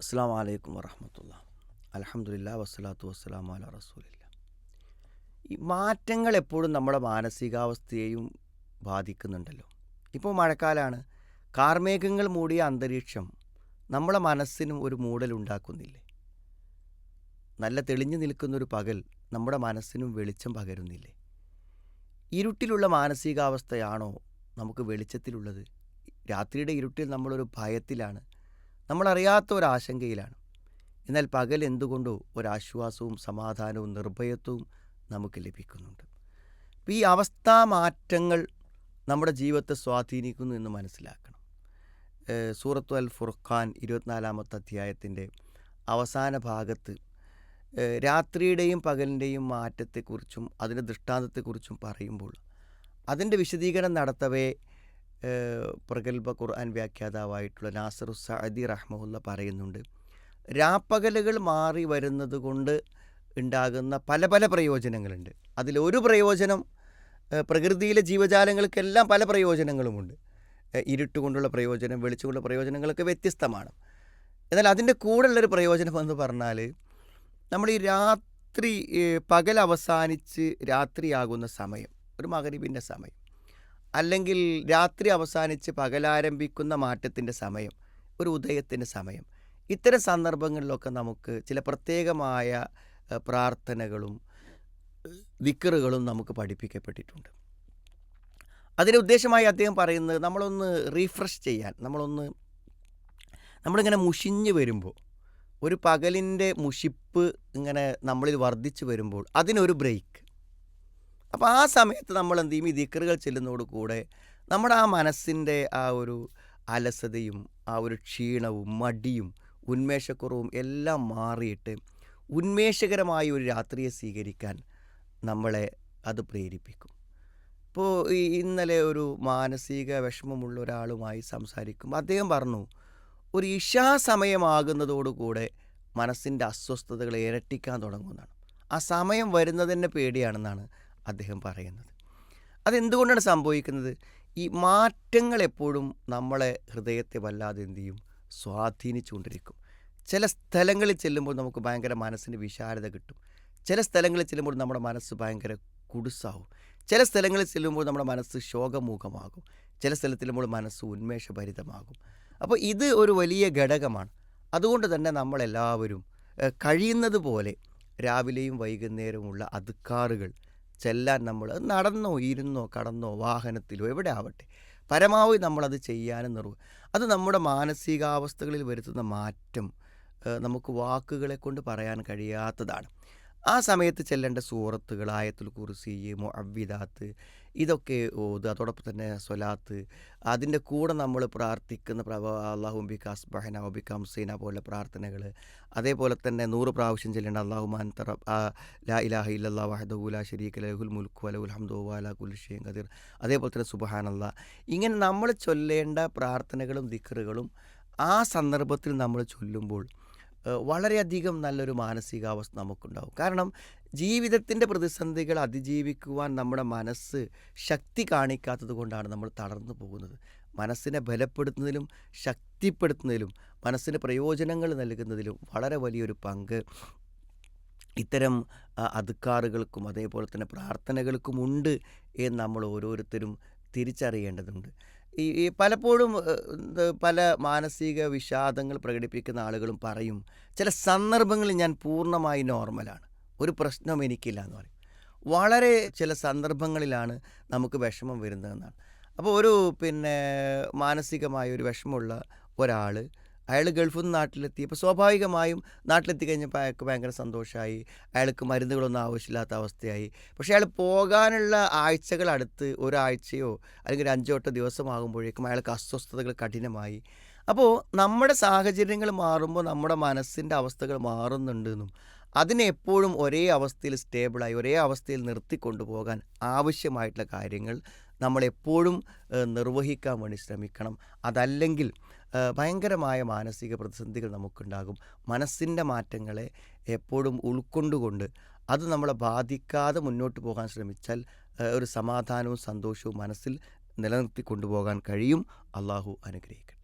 അസ്സാം വലൈക്കും വറഹമത്തുള്ള അലഹമുല്ല വസ്സലാത്തു വസ്സലാം അല റസൂലില്ല ഈ മാറ്റങ്ങൾ എപ്പോഴും നമ്മുടെ മാനസികാവസ്ഥയെയും ബാധിക്കുന്നുണ്ടല്ലോ. ഇപ്പോൾ മഴക്കാലമാണ് കാർമേഘങ്ങൾ മൂടിയ അന്തരീക്ഷം നമ്മളെ മനസ്സിനും ഒരു മൂടലുണ്ടാക്കുന്നില്ലേ നല്ല തെളിഞ്ഞു നിൽക്കുന്നൊരു പകൽ നമ്മുടെ മനസ്സിനും വെളിച്ചം പകരുന്നില്ലേ? ഇരുട്ടിലുള്ള മാനസികാവസ്ഥയാണോ നമുക്ക് വെളിച്ചത്തിലുള്ളത്? രാത്രിയുടെ ഇരുട്ടിൽ നമ്മളൊരു ഭയത്തിലാണ്. നമ്മളറിയാത്ത ഒരാശങ്കയിലാണ് എന്നാൽ പകൽ എന്തുകൊണ്ടോ ഒരാശ്വാസവും സമാധാനവും നിർഭയത്വവും നമുക്ക് ലഭിക്കുന്നുണ്ട്. ഈ അവസ്ഥാ മാറ്റങ്ങൾ നമ്മുടെ ജീവിതത്തെ സ്വാധീനിക്കുന്നു എന്ന് മനസ്സിലാക്കണം. സൂറത്തു അൽ ഫുർഖാൻ ഇരുപത്തിനാലാമത്തെ അധ്യായത്തിന്റെ അവസാന ഭാഗത്ത് രാത്രിയുടെയും പകലിന്റെയും മാറ്റത്തെക്കുറിച്ചും അതിന്റെ ദൃഷ്ടാന്തത്തെക്കുറിച്ചും പറയുമ്പോൾ അതിന്റെ വിശദീകരണം നടത്തവേ പ്രഗത്ഭ ഖുർആൻ വ്യാഖ്യാതാവായിട്ടുള്ള നാസറു സഅദി റഹ്മുല്ല പറയുന്നുണ്ട്. രാപ്പകലുകൾ മാറി വരുന്നത് കൊണ്ട് ഉണ്ടാകുന്ന പല പല പ്രയോജനങ്ങളുണ്ട്. അതിലൊരു പ്രയോജനം പ്രകൃതിയിലെ ജീവജാലങ്ങൾക്കെല്ലാം പല പ്രയോജനങ്ങളുമുണ്ട്. ഇരുട്ട് കൊണ്ടുള്ള പ്രയോജനം വെളിച്ചുകൊണ്ടുള്ള പ്രയോജനങ്ങളൊക്കെ വ്യത്യസ്തമാണ്. എന്നാൽ അതിന്റെ കൂടെയുള്ളൊരു പ്രയോജനം എന്ന് പറഞ്ഞാൽ നമ്മൾ ഈ രാത്രി പകൽ അവസാനിച്ച് രാത്രിയാകുന്ന സമയം ഒരു മകരീബിന്റെ സമയം അല്ലെങ്കിൽ രാത്രി അവസാനിച്ച് പകലാരംഭിക്കുന്ന മാറ്റത്തിന്റെ സമയം ഒരു ഉദയത്തിന്റെ സമയം. ഇത്തരം സന്ദർഭങ്ങളിലൊക്കെ നമുക്ക് ചില പ്രത്യേകമായ പ്രാർത്ഥനകളും വിക്കറുകളും നമുക്ക് പഠിപ്പിക്കപ്പെട്ടിട്ടുണ്ട്. അതിന്റെ ഉദ്ദേശമായി അദ്ദേഹം പറയുന്നത് നമ്മളൊന്ന് റീഫ്രഷ് ചെയ്യാൻ നമ്മളൊന്ന് നമ്മളിങ്ങനെ മുഷിഞ്ഞ് വരുമ്പോൾ ഒരു പകലിന്റെ മുഷിപ്പ് ഇങ്ങനെ നമ്മളിൽ വർദ്ധിച്ചു വരുമ്പോൾ അതിനൊരു ബ്രേക്ക്. അപ്പോൾ ആ സമയത്ത് നമ്മൾ എന്ത് ചെയ്യും ഈ ദിക്കറുകൾ ചെല്ലുന്നതോട് കൂടെ നമ്മുടെ ആ മനസ്സിന്റെ ആ ഒരു അലസതയും ആ ഒരു ക്ഷീണവും മടിയും ഉന്മേഷക്കുറവും എല്ലാം മാറിയിട്ട് ഉന്മേഷകരമായ ഒരു രാത്രിയെ സ്വീകരിക്കാൻ നമ്മളെ അത് പ്രേരിപ്പിക്കും. ഇപ്പോൾ ഈ ഇന്നലെ ഒരു മാനസിക വിഷമമുള്ള ഒരാളുമായി സംസാരിക്കും അദ്ദേഹം പറഞ്ഞു ഒരു ഇഷാ സമയമാകുന്നതോടുകൂടെ മനസ്സിന്റെ അസ്വസ്ഥതകൾ ഇരട്ടിക്കാൻ തുടങ്ങുന്നതാണ് ആ സമയം വരുന്നതിന്റെ പേടിയാണെന്നാണ് അദ്ദേഹം പറയുന്നത്. അതെന്തുകൊണ്ടാണ് സംഭവിക്കുന്നത്? ഈ മാറ്റങ്ങൾ എപ്പോഴും നമ്മളെ ഹൃദയത്തെ വല്ലാതെ എന്തു ചെയ്യും? സ്വാധീനിച്ചുകൊണ്ടിരിക്കും. ചില സ്ഥലങ്ങളിൽ ചെല്ലുമ്പോൾ നമുക്ക് ഭയങ്കര മനസ്സിന് വിശാലത കിട്ടും. ചില സ്ഥലങ്ങളിൽ ചെല്ലുമ്പോൾ നമ്മുടെ മനസ്സ് ഭയങ്കര കുടുസാവും. ചില സ്ഥലങ്ങളിൽ ചെല്ലുമ്പോൾ നമ്മുടെ മനസ്സ് ശോകമുഖമാകും. ചില സ്ഥലത്ത് ചെല്ലുമ്പോൾ മനസ്സ് ഉന്മേഷഭരിതമാകും. അപ്പോൾ ഇത് ഒരു വലിയ ഘടകമാണ്. അതുകൊണ്ട് തന്നെ നമ്മളെല്ലാവരും കഴിയുന്നത് പോലെ രാവിലെയും വൈകുന്നേരവുമുള്ള അതുക്കാറുകൾ ചെല്ലാൻ നമ്മൾ നടന്നോ ഇരുന്നോ കടന്നോ വാഹനത്തിലോ എവിടെ ആവട്ടെ. പരമാവധി നമ്മളത് ചെയ്യാനും നിർവ അത് നമ്മുടെ മാനസികാവസ്ഥകളിൽ വരുത്തുന്ന മാറ്റം നമുക്ക് വാക്കുകളെ കൊണ്ട് പറയാൻ കഴിയാത്തതാണ്. ആ സമയത്ത് ചെല്ലേണ്ട സൂറത്തുകൾ ആയത്തുൽ കുർസി മുഅവ്വിദാത്ത് ഇതൊക്കെ ഓത് അതോടൊപ്പം തന്നെ സ്വലാത്ത്. അതിന്റെ കൂടെ നമ്മൾ പ്രാർത്ഥിക്കുന്ന പ്രഭ ബിക അസ്ബഹന ഒബിക ഹംസീന പോലുള്ള പ്രാർത്ഥനകൾ. അതേപോലെ തന്നെ നൂറ് പ്രാവശ്യം ചെല്ലേണ്ട അള്ളാഹു മാൻ തറ ലാ ഇലാഹ ഇല്ലാ വഹദുല ശരീക ലഹുൽ മുൽഖു വലഹുൽ ഹംദു വാല കുൽഷയും ഖദീർ. അതേപോലെ തന്നെ സുബഹാനല്ലാ ഇങ്ങനെ നമ്മൾ ചൊല്ലേണ്ട പ്രാർത്ഥനകളും ദിക്കറുകളും ആ സന്ദർഭത്തിൽ നമ്മൾ ചൊല്ലുമ്പോൾ വളരെയധികം നല്ലൊരു മാനസികാവസ്ഥ നമുക്കുണ്ടാവും. കാരണം ജീവിതത്തിന്റെ പ്രതിസന്ധികൾ അതിജീവിക്കുവാൻ നമ്മുടെ മനസ്സ് ശക്തി കാണിക്കാത്തത് കൊണ്ടാണ് നമ്മൾ തളർന്നു പോകുന്നത്. മനസ്സിനെ ബലപ്പെടുത്തുന്നതിലും ശക്തിപ്പെടുത്തുന്നതിലും മനസ്സിന് പ്രയോജനങ്ങൾ നൽകുന്നതിലും വളരെ വലിയൊരു പങ്ക് ഇത്തരം അതുക്കാറുകൾക്കും അതേപോലെ തന്നെ പ്രാർത്ഥനകൾക്കും ഉണ്ട് എന്ന് നമ്മൾ ഓരോരുത്തരും തിരിച്ചറിയേണ്ടതുണ്ട്. ഈ ഈ പലപ്പോഴും പല മാനസിക വിഷാദങ്ങൾ പ്രകടിപ്പിക്കുന്ന ആളുകളും പറയും ചില സന്ദർഭങ്ങളിൽ ഞാൻ പൂർണമായി നോർമലാണ്. ഒരു പ്രശ്നം എനിക്കില്ല എന്ന് പറയും. വളരെ ചില സന്ദർഭങ്ങളിലാണ് നമുക്ക് വിഷമം വരുന്നതെന്നാണ്. അപ്പോൾ ഒരു പിന്നെ മാനസികമായ ഒരു വിഷമമുള്ള ഒരാൾ അയാൾ ഗൾഫിൽ നിന്ന് നാട്ടിലെത്തി. അപ്പോൾ സ്വാഭാവികമായും നാട്ടിലെത്തി കഴിഞ്ഞപ്പോൾ അയാൾക്ക് ഭയങ്കര സന്തോഷമായി അയാൾക്ക് മരുന്നുകളൊന്നും ആവശ്യമില്ലാത്ത അവസ്ഥയായി. പക്ഷേ അയാൾ പോകാനുള്ള ആഴ്ചകൾ അടുത്ത് ഒരാഴ്ചയോ അല്ലെങ്കിൽ ഒരു അഞ്ചോ എട്ടോ ദിവസമാകുമ്പോഴേക്കും അയാൾക്ക് അസ്വസ്ഥതകൾ കഠിനമായി. അപ്പോൾ നമ്മുടെ സാഹചര്യങ്ങൾ മാറുമ്പോൾ നമ്മുടെ മനസ്സിന്റെ അവസ്ഥകൾ മാറുന്നുണ്ടെന്നും അതിനെ എപ്പോഴും ഒരേ അവസ്ഥയിൽ സ്റ്റേബിളായി ഒരേ അവസ്ഥയിൽ നിർത്തിക്കൊണ്ടുപോകാൻ ആവശ്യമായിട്ടുള്ള കാര്യങ്ങൾ നമ്മളെപ്പോഴും നിർവഹിക്കാൻ വേണ്ടി ശ്രമിക്കണം. അതല്ലെങ്കിൽ ഭയങ്കരമായ മാനസിക പ്രതിസന്ധികൾ നമുക്കുണ്ടാകും. മനസ്സിന്റെ മാറ്റങ്ങളെ എപ്പോഴും ഉൾക്കൊണ്ടുകൊണ്ട് അത് നമ്മളെ ബാധിക്കാതെ മുന്നോട്ട് പോകാൻ ശ്രമിച്ചാൽ ഒരു സമാധാനവും സന്തോഷവും മനസ്സിൽ നിലനിർത്തി കൊണ്ടുപോകാൻ കഴിയും. അള്ളാഹു അനുഗ്രഹിക്കട്ടെ.